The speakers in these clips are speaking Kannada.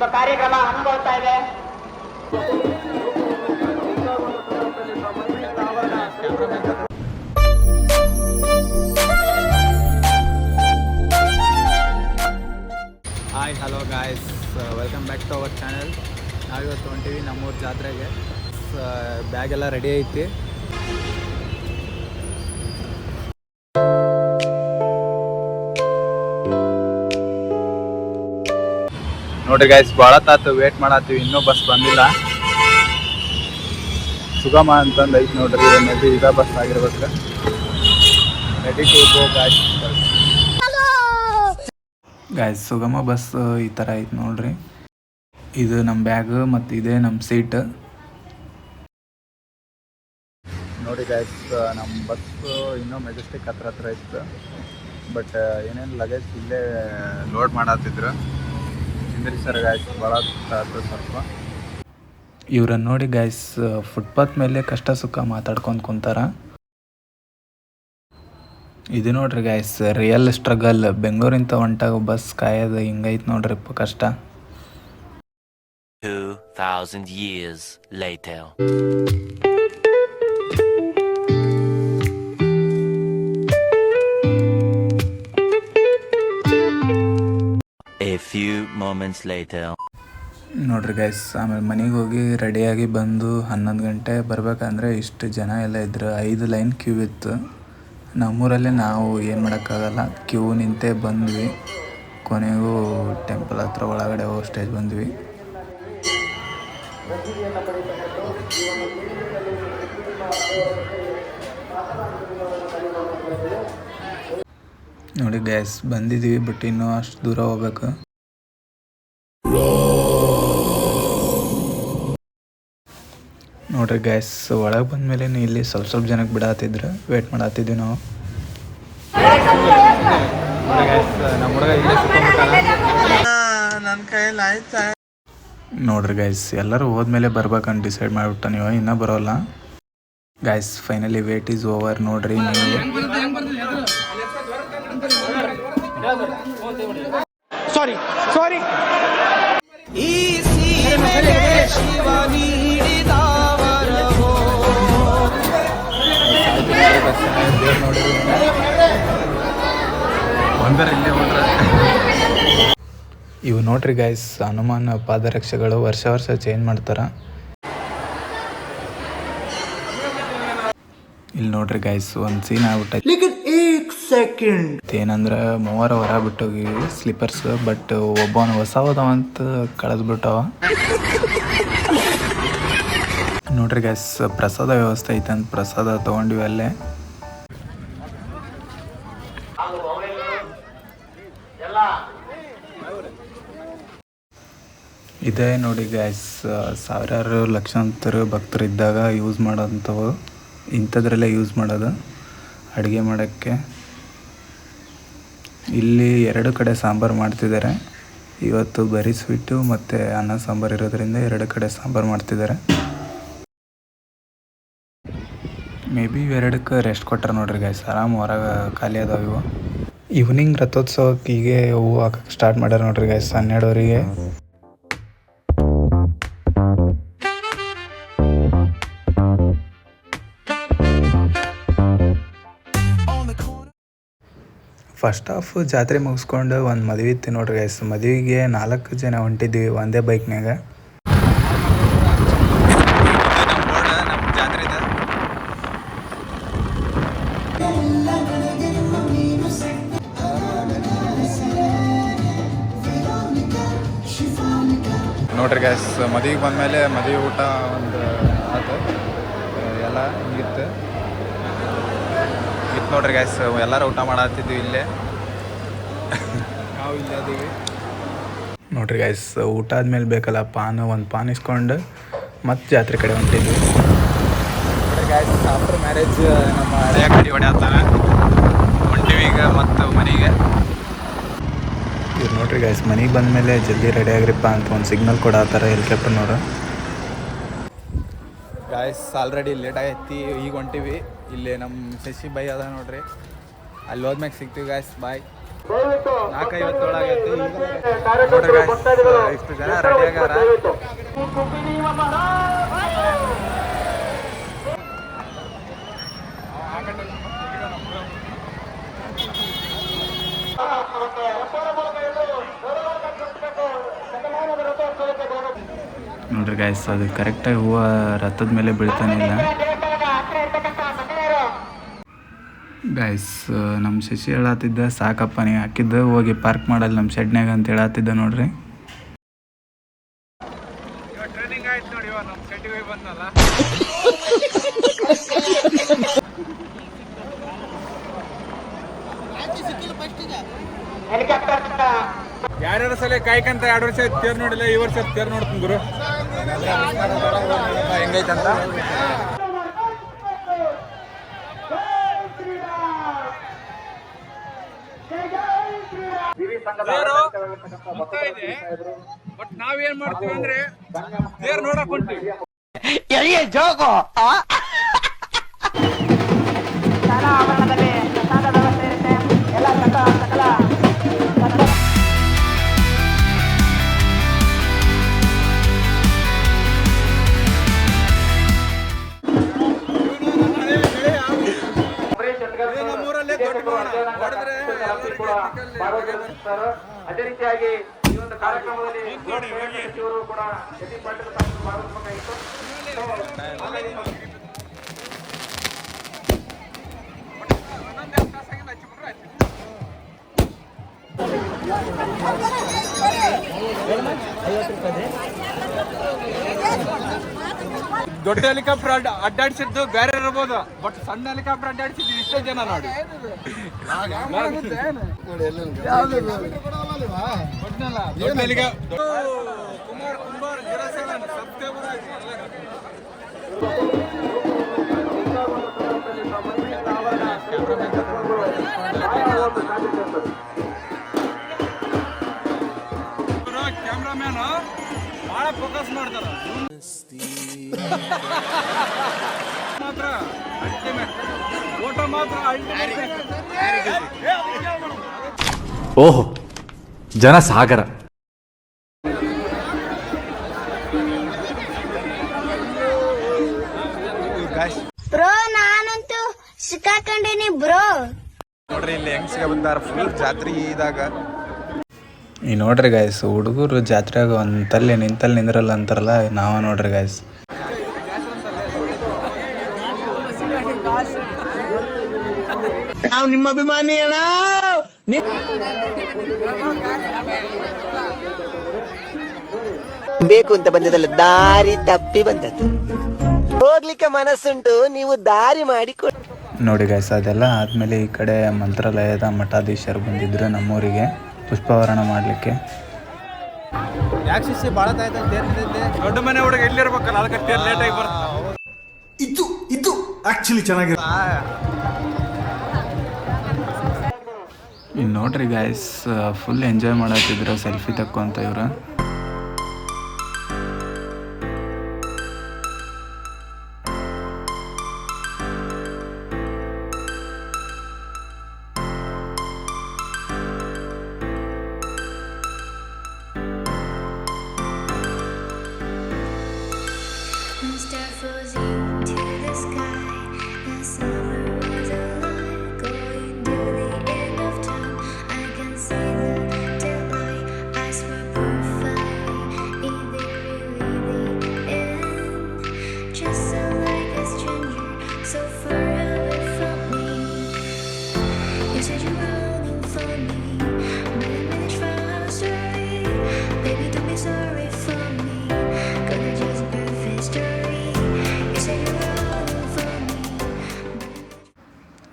ಸೊ ಕಾರ್ಯಕ್ರಮ ಹಮ್ಮಿಕೊಳ್ತಾ ಇದೆ. Hi hello guys welcome back to our channel ನಾವಿವತ್ತು ಹೊಂಟೀವಿ ನಮ್ಮೂರು ಜಾತ್ರೆಗೆ. ಬ್ಯಾಗ್ ಎಲ್ಲ ರೆಡಿ ಐತಿ. ನೋಡ್ರಿ ಗಾಯ್ಸ್ ಭಾಳ ತಾತು ವೇಟ್ ಮಾಡತ್ತೀವಿ, ಇನ್ನೂ ಬಸ್ ಬಂದಿಲ್ಲ. ಸುಗಮ ಅಂತಂದು ಐತಿ ನೋಡ್ರಿ ಬಿ ಇದ ಬಸ್ ಆಗಿರ್ಬೇಕು. Ready to go guys guys ಸುಗಮ ಬಸ್ ಈ ಥರ ಐತೆ ನೋಡ್ರಿ. ಇದು ನಮ್ಮ ಬ್ಯಾಗ್ ಮತ್ತು ಇದೇ ನಮ್ಮ ಸೀಟ್ ನೋಡಿ ಗಾಯ್ಸ್ ನಮ್ಮ ಬಸ್ ಇನ್ನೂ ಮೆಜೆಸ್ಟಿಕ್ ಹತ್ರ ಹತ್ರ ಇತ್ತು. ಬಟ್ ಏನೇನು ಲಗೇಜ್ ಇಲ್ಲೇ ಲೋಡ್ ಮಾಡತ್ತಿದ್ರು ಇಂದ್ರಿ ಸರ್ ಗಾಯ್ಸ್ ಭಾಳ ಆಯ್ತು ಸ್ವಲ್ಪ. ಇವ್ರನ್ನ ನೋಡಿ ಗಾಯ್ಸ್ ಫುಟ್ಪಾತ್ ಮೇಲೆ ಕಷ್ಟ ಸುಖ ಮಾತಾಡ್ಕೊಂಡು ಕುಂತಾರ. ಇದು ನೋಡ್ರಿ ಗಾಯ್ಸ್ ರಿಯಲ್ ಸ್ಟ್ರಗಲ್ ಬೆಂಗಳೂರಿಂದ ಹೊಂಟಾಗ ಬಸ್ ಕಾಯೋದು ಹಿಂಗೈತೆ ನೋಡ್ರಿ ಕಷ್ಟ. Two thousand years later. A few moments later. ನೋಡ್ರಿ ಗೈಸ್ ಆಮೇಲೆ ಮನೆಗೆ ಹೋಗಿ ರೆಡಿಯಾಗಿ ಬಂದು ಹನ್ನೊಂದು ಗಂಟೆ ಬರಬೇಕಂದ್ರೆ ಇಷ್ಟು ಜನ ಎಲ್ಲ ಇದ್ರು. ಐದು ಲೈನ್ ಕ್ಯೂ ಇತ್ತು. ನಮ್ಮೂರಲ್ಲಿ ನಾವು ಏನು ಮಾಡೋಕ್ಕಾಗಲ್ಲ. ಕ್ಯೂ ನಿಂತೇ ಬಂದ್ವಿ. ಕೊನೆಗೂ ಟೆಂಪಲ್ ಹತ್ರ ಒಳಗಡೆ ಹೋಗೋ ಸ್ಟೇಜ್ ಬಂದ್ವಿ. ನೋಡಿ ಗ್ಯಾಸ್ ಬಂದಿದ್ದೀವಿ ಬಟ್ ಇನ್ನೂ ಅಷ್ಟು ದೂರ ಹೋಗ್ಬೇಕು. ನೋಡ್ರಿ ಗ್ಯಾಸ್ ಒಳಗೆ ಬಂದ್ಮೇಲೆ ಇಲ್ಲಿ ಸ್ವಲ್ಪ ಸ್ವಲ್ಪ ಜನಕ್ಕೆ ಬಿಡತ್ತಿದ್ರು ವೇಟ್ ಮಾಡತ್ತಿದ್ವಿ ನಾವು. ನೋಡ್ರಿ ಗೈಸ್ ಎಲ್ಲರೂ ಹೋದ್ಮೇಲೆ ಬರ್ಬೇಕಂತ ಡಿಸೈಡ್ ಮಾಡಿಬಿಟ್ಟ ನೀವು ಇನ್ನೂ ಬರೋಲ್ಲ. Guys finally wait is over ನೋಡ್ರಿ ನೀವು. ಇವು ನೋಡ್ರಿ ಗಾಯ್ಸ್ ಹನುಮಾನ ಪಾದರಕ್ಷೆಗಳು ವರ್ಷ ವರ್ಷ ಚೇಂಜ್ ಮಾಡ್ತಾರ. ಇಲ್ಲಿ ನೋಡ್ರಿ ಗಾಯ್ಸ್ ಒಂದು ಸೀನ್ ಆಗ್ಬಿಟ್ಟೈತಿ. ಏನಂದ್ರೆ ಮೂವರ ಹೊರ ಬಿಟ್ಟೋಗಿ ಸ್ಲಿಪ್ಪರ್ಸ್ ಬಟ್ ಒಬ್ಬನ ಹೊಸ ಹೋದವ ಅಂತ ಕಳೆದ್ಬಿಟ್ಟವ. ನೋಡ್ರಿ ಗ್ಯಾಸ್ ಪ್ರಸಾದ ವ್ಯವಸ್ಥೆ ಐತೆ ಅಂತ ಪ್ರಸಾದ ತಗೊಂಡಿವಿ ಅಲ್ಲೇ. ಇದೇ ನೋಡಿ ಗ್ಯಾಸ್ ಸಾವಿರಾರು ಲಕ್ಷಾಂತರ ಭಕ್ತರು ಇದ್ದಾಗ ಯೂಸ್ ಮಾಡೋಂಥವು. ಇಂಥದ್ರಲ್ಲೇ ಯೂಸ್ ಮಾಡೋದು. ಅಡುಗೆ ಮಾಡೋಕ್ಕೆ. ಇಲ್ಲಿ ಎರಡು ಕಡೆ ಸಾಂಬಾರು ಮಾಡ್ತಿದ್ದಾರೆ. ಇವತ್ತು ಬರೀ ಸ್ವೀಟು ಮತ್ತು ಅನ್ನ ಸಾಂಬಾರು ಇರೋದರಿಂದ ಎರಡು ಕಡೆ ಸಾಂಬಾರು ಮಾಡ್ತಿದ್ದಾರೆ. ಮೇ ಬಿ ಇವೆರಡಕ್ಕೆ ರೆಸ್ಟ್ ಕೊಟ್ಟರೆ ನೋಡ್ರಿ ಗೈಸ್ ಆರಾಮ್ ಹೊರಗೆ ಖಾಲಿ ಅದಾವ ಇವು. ಈವ್ನಿಂಗ್ ರಥೋತ್ಸವಕ್ಕೆ ಹೀಗೆ ಹೂವು ಹಾಕಕ್ಕೆ ಸ್ಟಾರ್ಟ್ ಮಾಡ್ಯಾರ ನೋಡ್ರಿ ಗೈಸ್ ಹನ್ನೆರಡುವರೆಗೆ. ಫಸ್ಟ್ ಆಫ್ ಜಾತ್ರೆ ಮುಗಿಸ್ಕೊಂಡು ಒಂದು ಮದುವೆ ಇತ್ತು ನೋಡ್ರಿ ಗೈಸ್ ಮದುವೆಗೆ ನಾಲ್ಕು ಜನ ಹೊಂಟಿದ್ವಿ ಒಂದೇ ಬೈಕ್ನಾಗ ನೋಡ್ರಿ ಗ್ಯಾಸ್ ಮದುವೆಗೆ ಬಂದಮೇಲೆ ಮದುವೆ ಊಟ ಒಂದು ಆತು ಎಲ್ಲ ಹಿಂಗಿತ್ತು ನೋಡ್ರಿ ಗ್ಯಾಸ್ ಎಲ್ಲರೂ ಊಟ ಮಾಡತ್ತಿದ್ವಿ ಇಲ್ಲೇ. ನಾವು ಇಲ್ಲೇ ಅದೀವಿ. ನೋಡ್ರಿ ಗ್ಯಾಸ್ ಊಟ ಆದ್ಮೇಲೆ ಬೇಕಲ್ಲ ಪಾನ್ ಒಂದು ಪಾನ್ ಇಸ್ಕೊಂಡು ಮತ್ತೆ ಜಾತ್ರೆ ಕಡೆ ಹೊಂಟಿದ್ವಿ. ನೋಡ್ರಿ ಗ್ಯಾಸ್ ಆಫ್ಟರ್ ಮ್ಯಾರೇಜ್ ನಮ್ಮ ಹಳೆಯ ಕಡೆ ಹೊಂಟಿವಿ ಈಗ ಮತ್ತು ಮನೆಗೆ. ಇವ್ರು ನೋಡ್ರಿ ಗಾಯ್ಸ್ ಮನೆಗೆ ಬಂದಮೇಲೆ ಜಲ್ದಿ ರೆಡಿ ಆಗ್ರಿಪ್ಪ ಅಂತ ಒಂದು ಸಿಗ್ನಲ್ ಕೊಡತ್ತಾರ ಹೆಲಿಕಾಪ್ಟರ್ನವ್ರು ಗಾಯ್ಸ್ ಆಲ್ರೆಡಿ ಲೇಟ್ ಆಗೈತಿ ಈಗ ಹೊಂಟಿವಿ. ಇಲ್ಲಿ ನಮ್ಮ ಶಶಿ ಬೈ ಅದ ನೋಡ್ರಿ. ಅಲ್ಲಿ ಹೋದ್ಮ್ಯಾಗ ಸಿಗ್ತೀವಿ ಗಾಯ್ಸ್ ಬಾಯ್ ನಾಲ್ಕೈವತ್ತೊಳಗೈತಿ ನೋಡ್ರಿ guys, ಇಷ್ಟು ಜನ ರೆಡಿ ಆಗ್ಯಾರ. ನೋಡ್ರಿ ಗಾಯ್ಸ್ ಅದು ಕರೆಕ್ಟಾಗಿ ಹೂವು ರಥದ ಮೇಲೆ ಬೀಳ್ತಾನೆ ಇಲ್ಲ. ಗಾಯ್ಸ್ ನಮ್ಮ ಶಶಿ ಹೇಳತ್ತಿದ್ದ ಸಾಕಪ್ಪ ನೀ ಹಾಕಿದ್ದ ಹೋಗಿ ಪಾರ್ಕ್ ಮಾಡಲ್ಲ ನಮ್ಮ ಶೆಡ್ನ್ಯಾಗ ಅಂತ ಹೇಳತ್ತಿದ್ದ ನೋಡ್ರಿ. ಟ್ರೈನಿಂಗ್ ಆಯ್ತು ನೋಡಿ ನಮ್ಮ ಶೆಡ್ಗೆ ಬಂದಲ್ಲ ಯಾರ್ಯಾರ ಸಲ ಕಾಯ್ಕಂತ ಎರಡು ವರ್ಷ ಆಯ್ತು ತೇರ್ ನೋಡಿಲ್ಲ ಈ ವರ್ಷ ತೇರ್ ನೋಡ್ತೀನಿ ಗುರು. ಹೆಂಗೈತಂತ? ಬಟ್ ನಾವೇನ್ ಮಾಡ್ತೀವಿ ಅಂದ್ರೆ ದೇವ್ರ ನೋಡಕ್ ಹೊಂಟಿವಿ ಶಾಲಾ ಆವರಣದಲ್ಲಿ ಪ್ರಸಾದ ವ್ಯವಸ್ಥೆ ಇರುತ್ತೆ ಎಲ್ಲ ಸಕ ಸಕಲ. ಹೊಡೆದ್ರೆ ಅದೇ ರೀತಿಯಾಗಿ ಈ ಒಂದು ಕಾರ್ಯಕ್ರಮದಲ್ಲಿ ಸಚಿವರು ಕೂಡ ಯತೀಶ್ ಪಾಟೀಲ್ ಸಾಹೇಬರು ಭಾಗವಹಿಸಬೇಕಾಗಿತ್ತು ದೊಡ್ಡ ಹೆಲಿಕಾಪ್ಟರ್ ಅಡ್ಡಾಡ್ಸಿದ್ದು ಬೇರೆ ಇರ್ಬೋದು ಬಟ್ ಸಣ್ಣ ಹೆಲಿಕಾಪ್ಟರ್ ಅಡ್ಡಾಡ್ಸಿದ್ದು ಇಷ್ಟೇ ಜನ ನೋಡಿ. ಕ್ಯಾಮ್ರಾಮ್ಯಾನ್ ಬಹಳ ಫೋಕಸ್ ಮಾಡ್ತಾರ ಓಹೋ ಜನಸಾಗರ ಬ್ರೋ ನಾನಂತೂ ಸಿಕ್ಕಾಕೊಂಡೇನಿ ಬ್ರೋ. ನೋಡ್ರಿ ಇಲ್ಲಿ ಹೆಂಗ್ ಸಿಗ ಬಂದಾರ ಫುಲ್ ಜಾತ್ರೆ ಇದಾಗ. ಈ ನೋಡ್ರಿ ಗಾಯ್ಸ್ ಹುಡುಗರು ಜಾತ್ರೆಯಾಗ ಒಂದ್ ತಲ್ಲಿ ನಿಂತಲ್ಲಿ ನಿಂದ್ರಲ್ಲ ಅಂತಾರಲ್ಲ ನಾವ ನೋಡ್ರಿ ಗಾಯ್ಸ್ ಬೇಕು ಅಂತ ಬಂದದಲ್ಲ ದಾರಿ ತಪ್ಪಿ ಬಂದದ್ದು. ಹೋಗ್ಲಿಕ್ಕೆ ಮನಸ್ಸುಂಟು ನೀವು ದಾರಿ ಮಾಡಿ ಕೊಡಿ ನೋಡಿ ಗಾಯ್ಸ್ ಅದೆಲ್ಲ ಆದ್ಮೇಲೆ ಈ ಕಡೆ ಮಂತ್ರಾಲಯದ ಮಠಾಧೀಶರು ಬಂದಿದ್ರು ನಮ್ಮೂರಿಗೆ ಪುಷ್ಪವರಣ ಮಾಡಲಿಕ್ಕೆ. ದೊಡ್ಡ ಮನೆ ಹುಡುಗ ಎಲ್ಲಿರ್ಬೇಕಲ್ಲ ಅದಕ್ಕೆ ಲೇಟ್ ಆಗಿ ಬರುತ್ತೆ. ಇದು ಇದು ಆಕ್ಚುಲಿ ಚೆನ್ನಾಗಿದೆ ಇನ್ನು ನೋಡ್ರಿ ಗಾಯ್ಸ್ ಫುಲ್ ಎಂಜಾಯ್ ಮಾಡತ್ತಿದ್ರು ಸೆಲ್ಫಿ ತಕ್ಕೊಂತ ಇವ್ರು.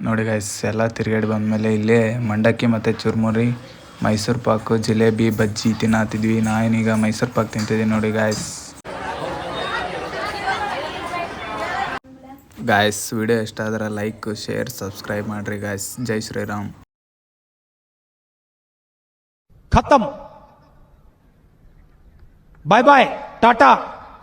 ನೋಡಿ ಗಾಯ್ಸ್ ಎಲ್ಲ ತಿರುಗಾಡಿ ಬಂದಮೇಲೆ ಇಲ್ಲೇ ಮಂಡಕ್ಕಿ ಮತ್ತು ಚುರ್ಮುರಿ, ಮೈಸೂರು ಪಾಕು, ಜಿಲೇಬಿ, ಬಜ್ಜಿ ತಿನ್ನತ್ತಿದ್ವಿ ನಾನೀಗ ಮೈಸೂರು ಪಾಕ್ ತಿಂತಿದ್ದೀನಿ ನೋಡಿ ಗಾಯ್ಸ್ ಗಾಯ್ಸ್ ವಿಡಿಯೋ ಇಷ್ಟ ಆದ್ರೆ ಲೈಕ್ ಶೇರ್ ಸಬ್ಸ್ಕ್ರೈಬ್ ಮಾಡಿರಿ ಗಾಯ್ಸ್ ಜೈ ಶ್ರೀರಾಮ್. ಖತಮ್. Bye bye Tata